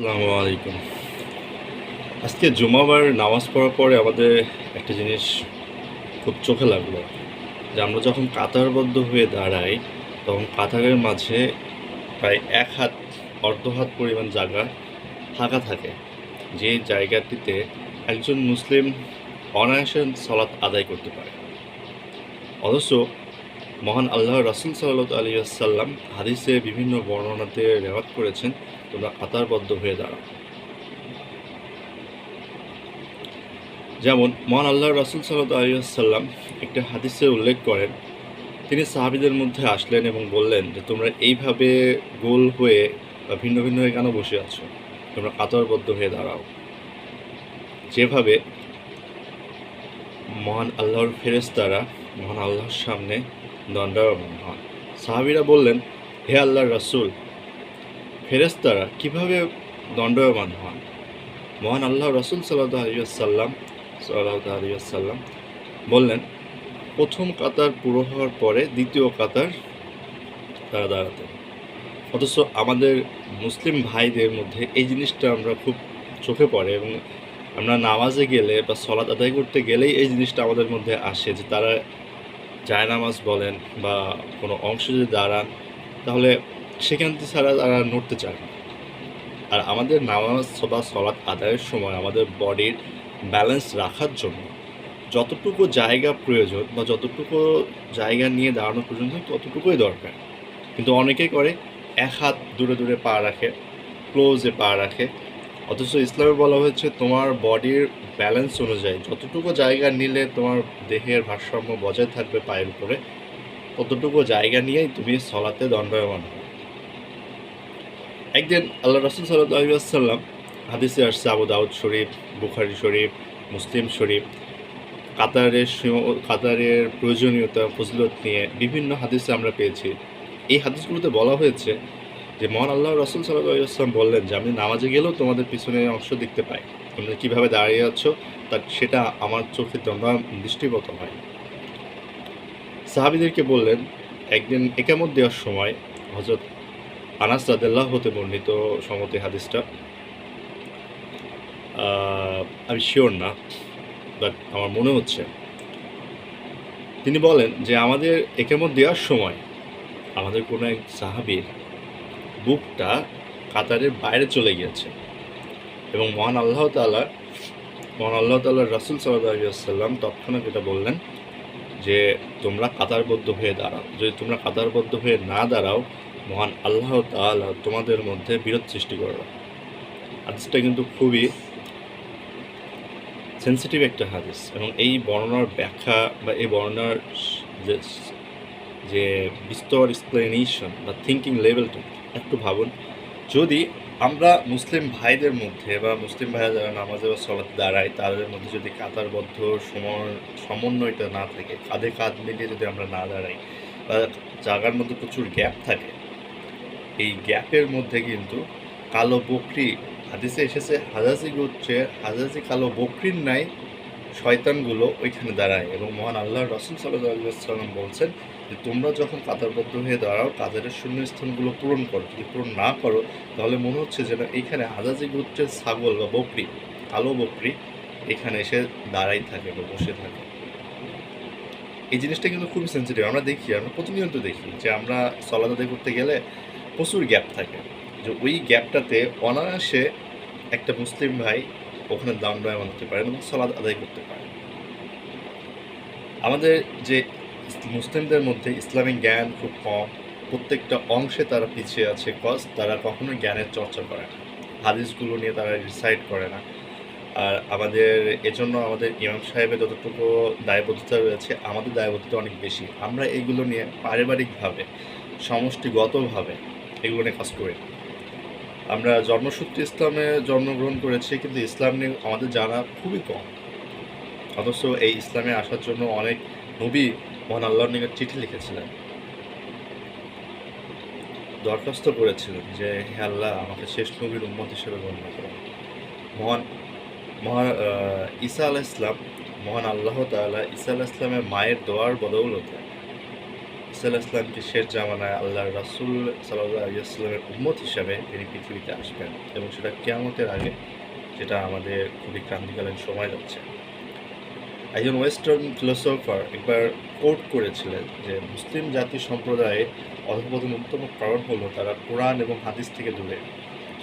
আসসালামু আলাইকুম। আজকে জুমাবার নামাজ পড়ার পরে আমাদের একটা জিনিস খুব চোখে লাগল, যে আমরা যখন কাতারবদ্ধ হয়ে দাঁড়াই, তখন কাতারের মাঝে প্রায় এক হাত, অর্ধ হাত পরিমাণ জায়গা ফাঁকা থাকে, যে জায়গাটিতে একজন মুসলিম অনায়াসে সলাৎ আদায় করতে পারে। অথচ মহান আল্লাহ রাসুল সাল্লাহ আলী আসাল্লাম হাদিসে বিভিন্ন বর্ণনাতে রেওয়াত করেছেন, তোমরা কাতারবদ্ধ হয়ে দাঁড়াও। যেমন, মহান আল্লাহ রাসুল সাল্লাহ আলী আসাল্লাম একটা হাদিসে উল্লেখ করেন, তিনি সাহাবিদের মধ্যে আসলেন এবং বললেন যে, তোমরা এইভাবে গোল হয়ে বা ভিন্ন ভিন্ন হয়ে কেন বসে আছো? তোমরা কাতারবদ্ধ হয়ে দাঁড়াও। যেভাবে মহান আল্লাহর ফেরেস্তারা মহান আল্লাহর সামনে দণ্ডায়মান হয়। সাহাবিরা বললেন, হে আল্লাহর রাসূল ফেরেস্তারা কীভাবে দণ্ডায়মান হন? মহান আল্লাহ রসুল সাল্লাহ আলিয়াল্লাম সাল্লাহ আলিয়াল্লাম বললেন, প্রথম কাতার পুরো হওয়ার পরে দ্বিতীয় কাতার তারা দাঁড়াতেন। অথচ আমাদের মুসলিম ভাইদের মধ্যে এই জিনিসটা আমরা খুব চোখে পড়ে এবং আমরা নামাজে গেলে বা সলাৎ আদায় করতে গেলেই এই জিনিসটা আমাদের মধ্যে আসে যে তারা জায়নামাজ বলেন বা কোনো অংশ যদি দাঁড়ান, তাহলে সেখান থেকে ছাড়া তারা নড়তে চায় না। আর আমাদের নামাজ বা সলাৎ আদায়ের সময় আমাদের বডির ব্যালেন্স রাখার জন্য যতটুকু জায়গা প্রয়োজন বা যতটুকু জায়গা নিয়ে দাঁড়ানো পর্যন্ত ততটুকুই দরকার। কিন্তু অনেকে করে এক হাত দূরে দূরে পা রাখে ক্লোজে পা রাখে অথচ ইসলামে বলা হয়েছে তোমার বডির ব্যালেন্স অনুযায়ী যতটুকু জায়গা নিলে তোমার দেহের ভারসাম্য বজায় থাকবে পায়ের উপরে, ততটুকু জায়গা নিয়েই তুমি সলাতে দণ্ডায়মান হবে। একদিন আল্লাহ রসুল সাল্লাম হাদিসে আসছে, আবু দাউদ শরীফ, বুখারি শরীফ, মুসলিম শরীফ, কাতারের কাতারের প্রয়োজনীয়তা, ফজিলত নিয়ে বিভিন্ন হাদিসে আমরা পেয়েছি। এই হাদিসগুলোতে বলা হয়েছে যে মহান আল্লাহ রসুল সাল্লাম বললেন যে, আমি নামাজে গেলেও তোমাদের পিছনে অংশ দেখতে পাই। তোমরা কীভাবে দাঁড়িয়ে আছো তার সেটা আমার চোখে তোমরা দৃষ্টিগত হয় সাহাবিদেরকে বললেন, একদিন একামত দেওয়ার সময় হজরত আনাস রাদেল্লাহ হতে বর্ণিত সমতি হাদিসটা আমি শিওর না বাট আমার মনে হচ্ছে। তিনি বলেন যে, আমাদের একামত দেওয়ার সময় আমাদের কোনো এক সাহাবির বুকটা কাতারের বাইরে চলে গিয়েছে। এবং মহান আল্লাহ তালা মহান আল্লাহ তাল্লাহ রাসুল সাল্লাম তৎক্ষণাৎ এটা বললেন যে, তোমরা কাতারবদ্ধ হয়ে দাঁড়াও। যদি তোমরা কাতারবদ্ধ হয়ে না দাঁড়াও, মহান আল্লাহ তাআলা তোমাদের মধ্যে বিরোধ সৃষ্টি করবে। হাদিসটা কিন্তু খুবই সেন্সিটিভ একটা হাদিস। এবং এই বর্ণনার ব্যাখ্যা বা এই বর্ণনার যে যে বিস্তর এক্সপ্লেনেশন বা থিঙ্কিং লেভেলটা একটু ভাবুন। যদি আমরা মুসলিম ভাইদের মধ্যে বা মুসলিম ভাইরা যারা নামাজে বা সলাতে দাঁড়ায়, তাদের মধ্যে যদি কাতারবদ্ধ সমন্বয়টা না থাকে, কাঁধে কাঁধ মিলিয়ে যদি আমরা না দাঁড়াই বা জায়গার মধ্যে প্রচুর গ্যাপ থাকে, এই গ্যাপের মধ্যে কিন্তু কালো বকরি, হাদিসে এসেছে, হাজাজি গোত্রে, হাজাজি কালো বকরির নাই শয়তানগুলো ওইখানে দাঁড়ায় এবং মহান আল্লাহ রসুল সাল্লাম বলছেন যে তোমরা যখন কাতারবদ্ধ হয়ে দাঁড়াও, কাতারের শূন্যস্থানগুলো পূরণ করো, যদি পূরণ না করো, তাহলে মনে হচ্ছে যেন এইখানে হাজাজি গোত্রের ছাগল বা বকরি, কালো বকরি, এখানে এসে দাঁড়াই থাকে বা বসে থাকে। এই জিনিসটা কিন্তু খুবই সেন্সিটিভ আমরা দেখি, আমরা প্রতিনিয়ত দেখি যে আমরা সলাদ আদায় করতে গেলে প্রচুর গ্যাপ থাকে। যে ওই গ্যাপটাতে অনায়াসে একটা মুসলিম ভাই ওখানে দামড়ায়মান হতে পারেন এবং সলাদ আদায় করতে পারেন। আমাদের যে মুসলিমদের মধ্যে ইসলামিক জ্ঞান খুব কম। প্রত্যেকটা অংশে তারা পিছিয়ে আছে কজ তারা কখনো জ্ঞানের চর্চা করে না। হাদিসগুলো নিয়ে তারা রিসাইড করে না। আর আমাদের, এজন্য আমাদের ইমাম সাহেবের যতটুকু দায়বদ্ধতা রয়েছে, আমাদের দায়বদ্ধতা অনেক বেশি। আমরা এগুলো নিয়ে পারিবারিকভাবে, সমষ্টিগতভাবে এগুলো নিয়ে কাজ করি আমরা জন্মসূত্রে ইসলামে জন্মগ্রহণ করেছি, কিন্তু ইসলাম নিয়ে আমাদের জানা খুবই কম। অথচ এই ইসলামে আসার জন্য অনেক নবী মহান আল্লাহর নিকট চিঠি লিখেছিলেন। দরখাস্ত করেছিলেন যে, হে আল্লাহ, আমাকে শেষ নবীর উম্মত হিসেবে গণ্য করুন মহান মহান ঈসা আলাহ ইসলাম মহান আল্লাহ তাআলা ঈসা আলাহ ইসলামের মায়ের দোয়ার বদৌলতে ইসাল ইসলামকে শেষ জামানায় আল্লাহ রাসুল সাল্লাহ ইসলামের উম্মত হিসাবে তিনি পৃথিবীতে আসবেন এবং সেটা কেয়ামতের আগে যেটা আমাদের খুবই ক্রান্তিকালীন সময় যাচ্ছে। একজন ওয়েস্টার্ন ফিলোসফার একবার কোট করেছিলেন যে মুসলিম জাতি সম্প্রদায়ে অধপতনোত্তম কারণ হলো তারা কোরআন এবং হাদিস থেকে দূরে।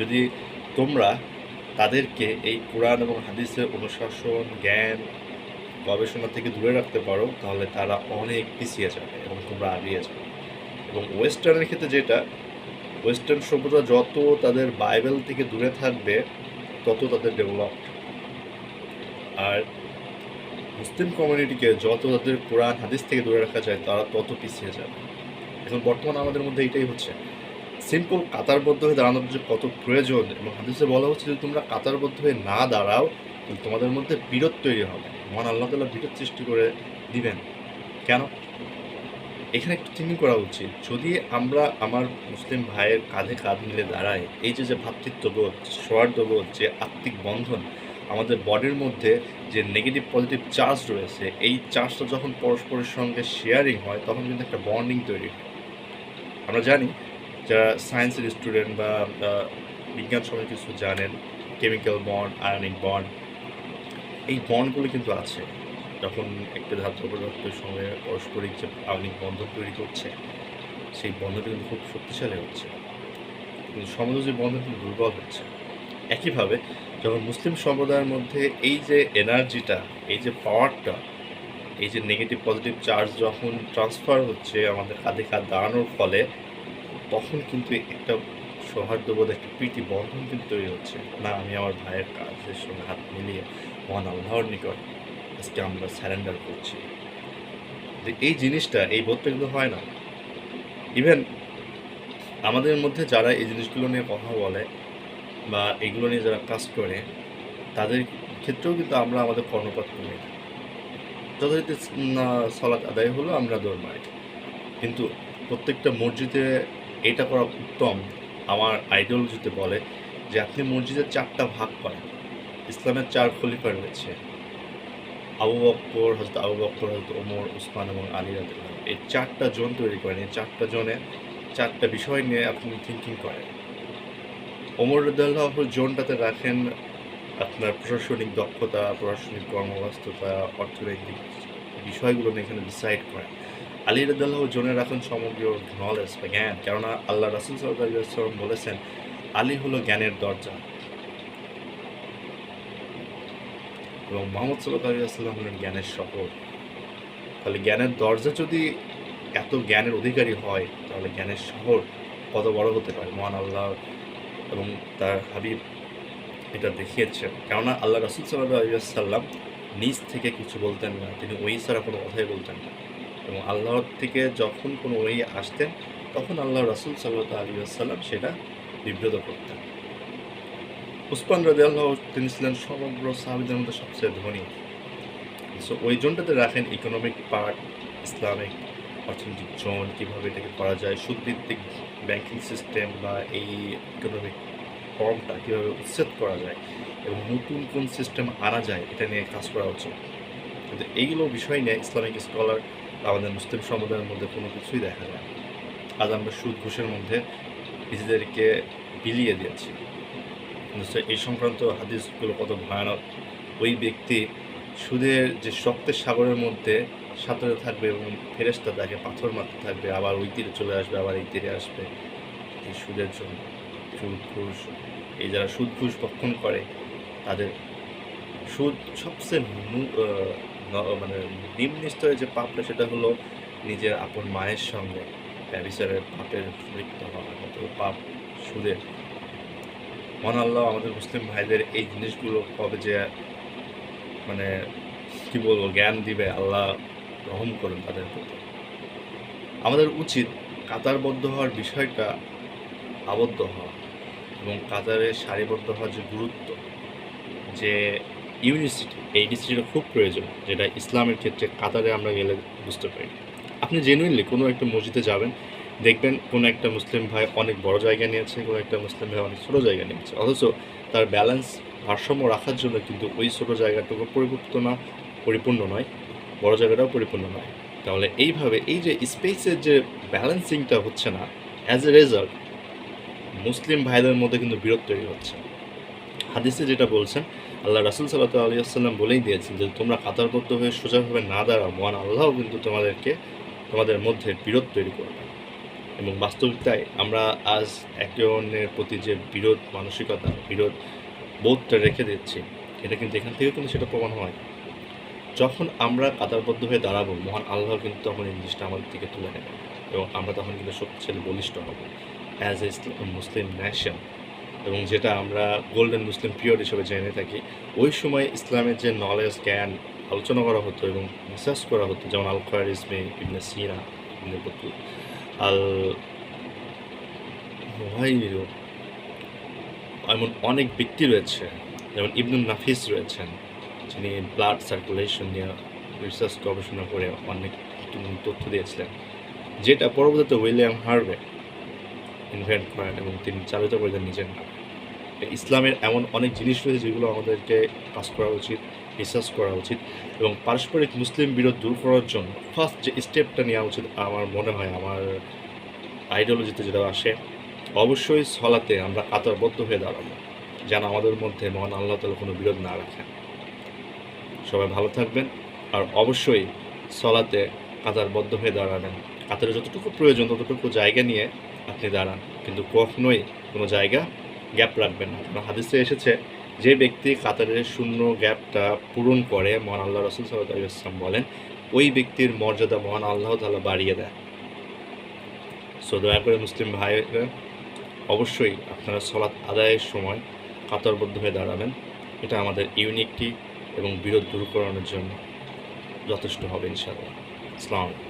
যদি তোমরা তাদেরকে এই কোরআন এবং হাদিসের অনুশাসন, জ্ঞান, গবেষণা থেকে দূরে রাখতে পারো, তাহলে তারা অনেক পিছিয়ে যাবে এবং তোমরা আগিয়ে যাবে। এবং ওয়েস্টার্নের ক্ষেত্রে যেটা, ওয়েস্টার্ন সভ্যতা যত তাদের বাইবেল থেকে দূরে থাকবে, তত তাদের ডেভেলপ আর মুসলিম কমিউনিটিকে যত তাদের কোরআন, হাদিস থেকে দূরে রাখা যায়, তারা তত পিছিয়ে যাবে। এখন বর্তমানে আমাদের মধ্যে এটাই হচ্ছে। সিম্পল কাতারবদ্ধ হয়ে দাঁড়ানোর যে কত প্রয়োজন এবং হাদিসে বলা হচ্ছে যে তোমরা কাতারবদ্ধ হয়ে না দাঁড়াও, কিন্তু তোমাদের মধ্যে বিরোধ তৈরি হবে। মহান আল্লাহ তালা বিরোধ সৃষ্টি করে দিবেন। কেন? এখানে একটু থিঙ্কিং করা উচিত। যদি আমরা আমার মুসলিম ভাইয়ের কাঁধে কাঁধ মিলে দাঁড়াই, এই যে যে ভ্রাতৃত্ববোধ সৌহার্দ্যবোধ, যে আত্মিক বন্ধন আমাদের বডির মধ্যে যে নেগেটিভ পজিটিভ চার্জ রয়েছে, এই চার্জটা যখন পরস্পরের সঙ্গে শেয়ারিং হয়, তখন কিন্তু একটা বন্ডিং তৈরি হয়। আমরা জানি যারা সায়েন্সের স্টুডেন্ট বা বিজ্ঞান সময় কিছু জানেন কেমিক্যাল বন্ড আয়নিক বন্ড এই বন্ডগুলো কিন্তু আছে। যখন একটা ধাতু পদার্থের সঙ্গে পারস্পরিক যে আয়নিক বন্ধন তৈরি করছে, সেই বন্ধনটা কিন্তু খুব শক্তিশালী হচ্ছে। কিন্তু সমাজ যে বন্ধন, কিন্তু দুর্বল হচ্ছে। একইভাবে যখন মুসলিম সম্প্রদায়ের মধ্যে এই যে এনার্জিটা, এই যে পাওয়ারটা, এই যে নেগেটিভ পজিটিভ চার্জ যখন ট্রান্সফার হচ্ছে, আমাদের কাঁধে কাঁধ দাঁড়ানোর ফলে, তখন কিন্তু একটা সৌহার্দ্যবোধ, একটা প্রীতি বন্ধন কিন্তু তৈরি হচ্ছে। না, আমি আমার ভাইয়ের কাজের সঙ্গে হাত মিলিয়ে মহান আল্লাহর নিকট আজকে আমরা স্যারেন্ডার করছি। এই জিনিসটা, এই বোধটা কিন্তু হয় না। ইভেন আমাদের মধ্যে যারা এই জিনিসগুলো নিয়ে কথা বলে বা এগুলো নিয়ে যারা কাজ করে, তাদের ক্ষেত্রেও কিন্তু আমরা আমাদের কর্ণপাত করি যথারীতি সলাৎ আদায় হলো, আমরা দৌড় মারি কিন্তু প্রত্যেকটা মসজিদে এটা করা উত্তম। আমার আইডিওলজিতে বলে যে আপনি মসজিদের চারটা ভাগ করেন। ইসলামের চার খলিফা রয়েছে। আবু বক্কর হজরত আবু বক্কর হজরত ওমর, উসমান এবং আলী রাদিল্লাহ এই চারটা জোন তৈরি করেন। এই চারটা জোনে চারটা বিষয় নিয়ে আপনি থিঙ্কিং করেন। ওমর রদাল্লাহ জোনটাতে রাখেন আপনার প্রশাসনিক দক্ষতা, প্রশাসনিক কর্মব্যস্ততা, অর্থনৈতিক বিষয়গুলো নিয়ে এখানে ডিসাইড করেন। আলী রদাল্লাহ জোনে রাখেন সমগ্র নলেজ বা জ্ঞান। কেননা আল্লাহ রাসুল সাল্লাম বলেছেন, আলী হলো জ্ঞানের দরজা। এবং মোহাম্মদ সাল্লাম হলেন জ্ঞানের শহর। তাহলে জ্ঞানের দরজা যদি এত জ্ঞানের অধিকারী হয়, তাহলে জ্ঞানের শহর কত বড় হতে পারে? মহান আল্লাহ এবং তার হাবিব এটা দেখিয়েছেন। কেননা আল্লাহ রাসুল সাল্লাহ সাল্লাম নিজ থেকে কিছু বলতেন না, তিনি ওই ছাড়া কোনো কথাই বলতেন না। এবং আল্লাহর থেকে যখন কোনো ওই আসতেন, তখন আল্লাহ রাসুল সাল্লাহ আলী আসাল্লাম সেটা বিব্রত করতেন। উসমান রাজি আল্লাহ তিনি ছিলেন সমগ্র সাহাবিদের মধ্যে সবচেয়ে ধনী। সো ওই জোনটাতে রাখেন ইকোনমিক পার্ট ইসলামিক অর্থনৈতিক জোন, কীভাবে এটাকে করা যায়, সুদভিত্তিক ব্যাংকিং সিস্টেম বা এই ইকোনমিক ফর্মটা কীভাবে উচ্ছেদ করা যায় এবং নতুন কোন সিস্টেম আনা যায়, এটা নিয়ে কাজ করা উচিত কিন্তু এইগুলো বিষয় নিয়ে ইসলামিক স্কলার আমাদের মুসলিম সম্প্রদায়ের মধ্যে কোনো কিছুই দেখা যায়। আজ আমরা সুদ, ঘুষের মধ্যে নিজেদেরকে বিলিয়ে দিয়েছি। এই সংক্রান্ত হাদিসগুলো কত ভয়ানক। ওই ব্যক্তি সুদের যে শক্তের সাগরের মধ্যে সাঁতরে থাকবে এবং ফেরেস্তা তাকে পাথর মারতে থাকবে, আবার ওই তীরে চলে আসবে, আবার এই তীরে আসবে। এই সুদের জন্য সুদ ঘুষ এই যারা সুদ ঘুষ ভক্ষণ করে, তাদের সুদ সবচেয়ে মানে নিম্ন স্তরে যে পাপটা, সেটা হলো নিজের আপন মায়ের সঙ্গে বিচারের পাপের লিপ্ত হওয়া। কত পাপ সুদের। মহান আল্লাহ আমাদের মুসলিম ভাইদের এই জিনিসগুলো কবে যে মানে কি বলব, জ্ঞান দিবে, আল্লাহ রহম করুন তাদের প্রতি। আমাদের উচিত কাতারবদ্ধ হওয়ার বিষয়টা আবদ্ধ হওয়া এবং কাতারে সারিবদ্ধ হওয়ার যে গুরুত্ব, যে ইউনিসিটি, এই ডিসিটিটা খুব প্রয়োজন, যেটা ইসলামের ক্ষেত্রে কাতারে আমরা গেলে বুঝতে পারি। আপনি জেনুইনলি কোনো একটা মসজিদে যাবেন, দেখবেন কোনো একটা মুসলিম ভাই অনেক বড় জায়গা নিয়েছে, কোনো একটা মুসলিম ভাই অনেক ছোটো জায়গা নিয়েছে। অথচ তার ব্যালেন্স ভারসাম্য রাখার জন্য কিন্তু ওই ছোটো জায়গাটুকু পরিপূর্ণ না, পরিপূর্ণ নয়। বড় জায়গাটাও পরিপূর্ণ নয় তাহলে এইভাবে এই যে স্পেসের যে ব্যালেন্সিংটা হচ্ছে না অ্যাজ এ রেজাল্ট মুসলিম ভাইদের মধ্যে কিন্তু বিরোধ তৈরি হচ্ছে। হাদিসে যেটা বলছেন, আল্লাহ রাসুল সাল্লাহ আলী আসসালাম বলেই দিয়েছেন যে তোমরা কাতারবদ্ধ হয়ে সোজাভাবে না দাঁড়াও, মহান আল্লাহও কিন্তু তোমাদেরকে, তোমাদের মধ্যে বিরোধ তৈরি করবে। এবং বাস্তবিকতায় আমরা আজ একে অন্যের প্রতি যে বিরোধ, মানসিকতা, বিরোধ বোধটা রেখে দিচ্ছি, এটা কিন্তু এখান থেকে কিন্তু সেটা প্রমাণ হয়। যখন আমরা কাতারবদ্ধ হয়ে দাঁড়াবো, মহান আল্লাহ কিন্তু তখন এই জিনিসটা আমাদের থেকে তুলে নেবে এবং আমরা তখন কিন্তু শক্তিশালী বলিষ্ঠ হব। অ্যাজ এ মুসলিম ন্যাশন এবং যেটা আমরা গোল্ডেন মুসলিম পিরিয়ড হিসেবে জেনে থাকি, ওই সময় ইসলামের যে নলেজ জ্ঞান আলোচনা করা হতো এবং রিসার্চ করা হতো, যেমন আল খয়ারিজমে ইবনে সিনা, ইবনে বতুল। আল এমন অনেক ব্যক্তি রয়েছে, যেমন ইবনুল নাফিস রয়েছেন। যিনি ব্লাড সার্কুলেশন নিয়ে রিসার্চ গবেষণা করে অনেক তথ্য দিয়েছিলেন, যেটা পরবর্তীতে উইলিয়াম হার্ভে ইনভেন্ট করেন এবং তিনি চালিত করে দেন নিজের নামে। ইসলামের এমন অনেক জিনিস রয়েছে যেগুলো আমাদেরকে কাজ করা উচিত রিসার্চ করা উচিত এবং পারস্পরিক মুসলিম বিরোধ দূর করার জন্য ফার্স্ট যে স্টেপটা নেওয়া উচিত আমার মনে হয়, আমার আইডিওলজিতে যেটা আসে, অবশ্যই সলাতে আমরা কাতারবদ্ধ হয়ে দাঁড়াবো, যেন আমাদের মধ্যে মহান আল্লাহ তালা কোনো বিরোধ না রাখেন। সবাই ভালো থাকবেন। আর অবশ্যই সলাতে কাতারবদ্ধ হয়ে দাঁড়াবেন। কাতারে যতটুকু প্রয়োজন, ততটুকু জায়গা নিয়ে আপনি দাঁড়ান। কিন্তু কখনোই কোনো জায়গা গ্যাপ রাখবেন না। কারণ হাদিসে এসেছে, যে ব্যক্তি কাতারের শূন্য গ্যাপটা পূরণ করে, মহান আল্লাহ রসুল সাল্লাহ ইসলাম বলেন, ওই ব্যক্তির মর্যাদা মহান আল্লাহ তালা বাড়িয়ে দেয়। সো দয়া করে মুসলিম ভাইরা অবশ্যই আপনারা সলাৎ আদায়ের সময় কাতারবদ্ধ হয়ে দাঁড়াবেন। এটা আমাদের ইউনিকটি এবং বিরোধ দূর করানোর জন্য যথেষ্ট হবে ইনশাআল্লাহ। আসসালামু